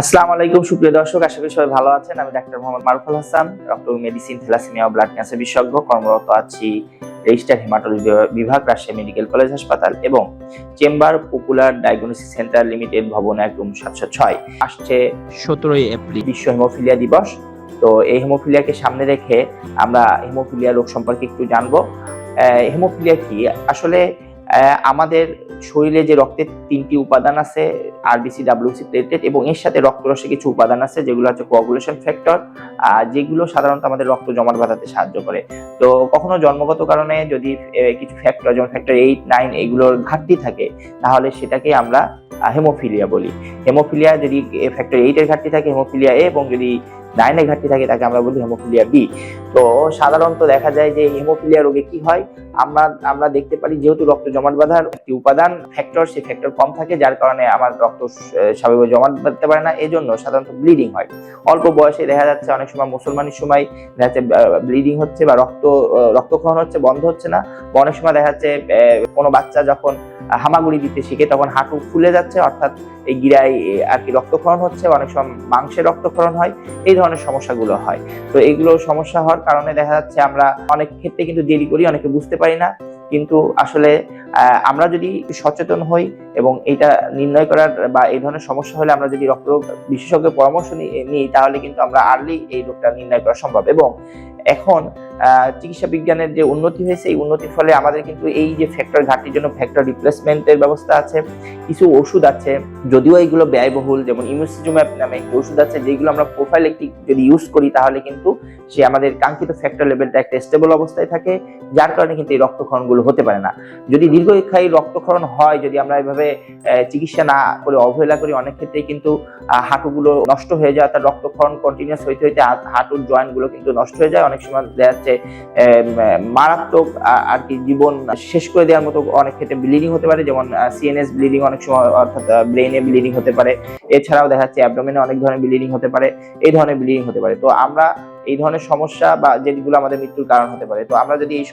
আসসালামু আলাইকুম সুপ্রিয় দর্শক আশা করি সবাই ভালো আছেন। আমি doctor Mohammad Maruful Hasan doctor medicine thalassemia ও ব্লাড ক্যান্সার বিশেষজ্ঞ। কর্মরত আছি রেজিস্টার হেমাটোলজি বিভাগ রাজশাহী মেডিকেল কলেজ হাসপাতাল এবং chamber popular diagnosis centre limited ভবন একদম সাতশো ছয়। আসছে সতেরোই এপ্রিল। বিশ্ব হেমোফিলিয়া দিবস। তো এই হেমোফিলিয়াকে সামনে রেখে আমরা হেমোফিলিয়া রোগ সম্পর্কে একটু জানব। আহ, হেমোফিলিয়া কি? আসলে আমাদের শরীরে যে রক্তের তিনটি উপাদান আছে আরবিসি ডাব্লিউসি প্লেটেড এবং এর সাথে রক্ত রক্তরসে কিছু উপাদান আছে, যেগুলো হচ্ছে কোয়াগুলেশন ফ্যাক্টর যেগুলো সাধারণত আমাদের রক্ত জমাট বাঁধাতে সাহায্য করে। তো কখনো জন্মগত কারণে যদি কিছু ফ্যাক্টর যেমন ফ্যাক্টর এইট নাইন এগুলোর ঘাটতি থাকে, তাহলে সেটাকে আমরা হেমোফিলিয়া বলি। হেমোফিলিয়া যদি ফ্যাক্টর এইট এর ঘাটতি থাকে হেমোফিলিয়া এ এবং যদি নাইনের ঘাটতি থাকে তাকে আমরা বলি হেমোফিলিয়া বি তো সাধারণত দেখা যায় যে হেমোফিলিয়া রোগে কি হয়? আমরা আমরা দেখতে পারি যেহেতু রক্ত জমাট বাঁধার একটি উপাদান ফ্যাক্টর সেই ফ্যাক্টর কম থাকে যার কারণে আমার রক্ত আহ, স্বাভাবিকভাবে জমাট বাঁধতে পারে না। এজন্য সাধারণত ব্লিডিং হয়। অল্প বয়সে দেখা যাচ্ছে অনেক সময় মুসলমানের সময় দেখা যাচ্ছে ব্লিডিং হচ্ছে বা রক্ত রক্তক্ষরণ হচ্ছে বন্ধ হচ্ছে না। অনেক সময় দেখা যাচ্ছে কোনো বাচ্চা যখন হামাগুড়ি দিতে শিখে তখন হাঁটু ফুলে যাচ্ছে, অর্থাৎ এই গিরায় আর কি রক্তক্ষরণ হচ্ছে, অনেক সময় মাংসের রক্তক্ষরণ হয়, এই ধরনের সমস্যাগুলো হয়। তো এগুলো সমস্যা হওয়ার কারণে দেখা যাচ্ছে আমরা অনেক ক্ষেত্রে কিন্তু দেরি করি, অনেকে বুঝতে পারি না। কিন্তু আসলে আমরা যদি সচেতন হই এবং এটা নির্ণয় করার বা এই ধরনের সমস্যা হলে আমরা যদি রক্ত বিশেষজ্ঞের পরামর্শ নিই, তাহলে কিন্তু আমরা আর্লি এই রোগটা নির্ণয় করা সম্ভব। এবং এখন চিকিৎসা বিজ্ঞানের যে উন্নতি হয়েছে, এই উন্নতির ফলে আমাদের কিন্তু এই যে ফ্যাক্টর ঘাটতির জন্য ফ্যাক্টর রিপ্লেসমেন্টের ব্যবস্থা আছে, কিছু ওষুধ আছে, যদিও এইগুলো ব্যয়বহুল, যেমন ইমিউসিজুম্যাব নামে একটি ওষুধ আছে যেগুলো আমরা প্রোফাইলেকটিক যদি ইউজ করি, তাহলে কিন্তু সে আমাদের কাঙ্ক্ষিত ফ্যাক্টর লেভেলটা একটা স্টেবল অবস্থায় থাকে, যার কারণে কিন্তু এই রক্তক্ষরণগুলো হতে পারে না। যদি দীর্ঘস্থায়ী রক্তক্ষরণ হয়, যদি আমরা এভাবে চিকিৎসা না করে অবহেলা করি, অনেক ক্ষেত্রেই কিন্তু হাঁটুগুলো নষ্ট হয়ে যায়, অর্থাৎ রক্তক্ষরণ কন্টিনিউস হইতে হইতে, হাঁটুর জয়েন্টগুলো কিন্তু নষ্ট হয়ে যায় অনেক সময় দেখা যাচ্ছে মারাত্মক আর কি জীবন শেষ করে দেওয়ার মতো অনেক ক্ষেত্রে ব্লিডিং হতে পারে, যেমন সিএনএস ব্লিডিং অনেক সময় অর্থাৎ ব্রেনে ব্লিডিং হতে পারে। এছাড়াও দেখা যাচ্ছে অ্যাবডোমেনে অনেক ধরনের ব্লিডিং হতে পারে, এই ধরনের ব্লিডিং হতে পারে। তো আমরা এই ধরনের সমস্যা বা যেগুলো আমাদের মৃত্যুর কারণ হতে পারে। তো আমরা যদি এই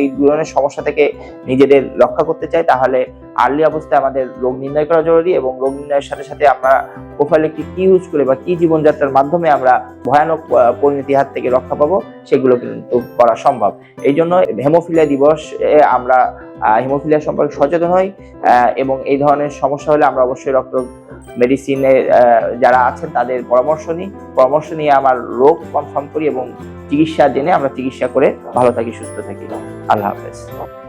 এই ধরনের সমস্যা থেকে নিজেদের রক্ষা করতে চাই, তাহলে আর্লি অবস্থায় আমাদের রোগ নির্ণয় করা জরুরি এবং রোগ নির্ণয়ের সাথে সাথে আমরা প্রোফাইলে কি কি ইউজ করে বা কি জীবনযাত্রার মাধ্যমে আমরা ভয়ানক আহ, পরিণতির হাত থেকে রক্ষা পাবো সেগুলো কিন্তু করা সম্ভব। এই জন্য হেমোফিলিয়া দিবস আমরা হেমোফিলিয়া সম্পর্কে সচেতন হই এবং এই ধরনের সমস্যা হলে আমরা অবশ্যই রক্ত মেডিসিনে যারা আছেন তাদের পরামর্শ নিই। পরামর্শ নিয়ে আমার রোগ কনফার্ম করি এবং চিকিৎসা জেনে আমরা চিকিৎসা করে ভালো থাকি সুস্থ থাকি। আল্লাহ হাফেজ।